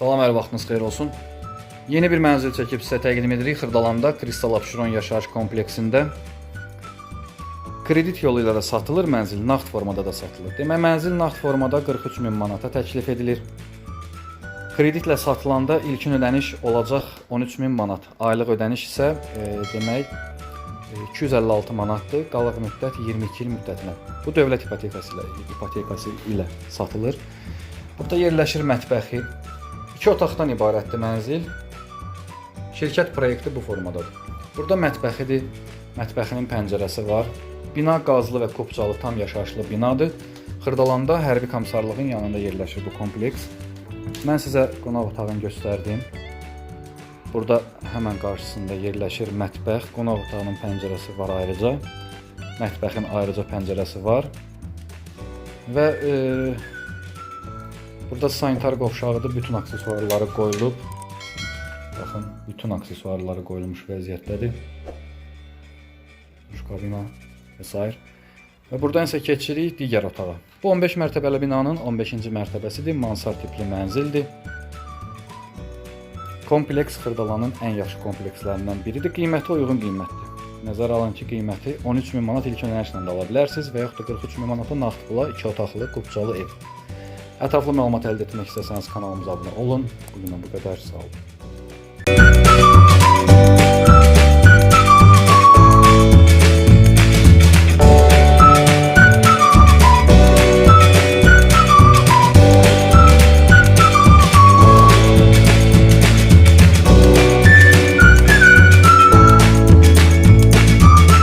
Vaxtınız xeyir olsun. Yeni bir mənzil çəkib sizə təqdim edirik Xırdalanda Kristal Abşeron yaşayış kompleksində. Kredit yolu ilə satılır mənzil, nağd formada da satılır. Demək mənzil nağd formada 43 min manata təklif edilir. Kreditlə satılanda ilkin ödəniş olacaq 13 min manat. Aylıq ödəniş isə e, demək e, 256 manatdır. Qalıq müddət 22 il müddətinə. Bu dövlət ipotekası ilə ipotekası ilə satılır. Burada yerləşir mətbəxi. 2 otaqdan ibarətdir mənzil. Şirkət proyekti bu formadadır. Burada mətbəxidir. Mətbəxinin pəncərəsi var. Bina qazlı və kopcalı tam yaşayışlı binadır. Xırdalanda hərbi komissarlığın yanında yerləşir bu kompleks. Mən sizə qonaq otağını göstərdim. Burada həmən qarşısında yerləşir mətbəx. Qonaq otağının pəncərəsi var ayrıca. Mətbəxin ayrıca pəncərəsi var. Və e, burada sanitar qovşağıdır. Bütün aksesuarları qoyulub. Baxın, bütün aksesuarları qoyulmuş vəziyyətdədir. Duş kabina s. Və buradan isə keçirik digər otağa. Bu 15 mərtəbəli binanın 15-ci mərtəbəsidir. Mansar tipli mənzildir. Kompleks Xırdalanın ən yaxşı komplekslərindən biridir. Qiyməti uyğun qiymətdir. Nəzərə alın ki, qiyməti 13 min manat ilk ödənişlə də ala bilərsiniz və yaxud da 43 min manata nağd pula 2 otaqlı, qubcalı ev. Ətraflı məlumat əldə etmək istəsəniz kanalımıza abunə olun. Bu bu qədər. Sağ olun.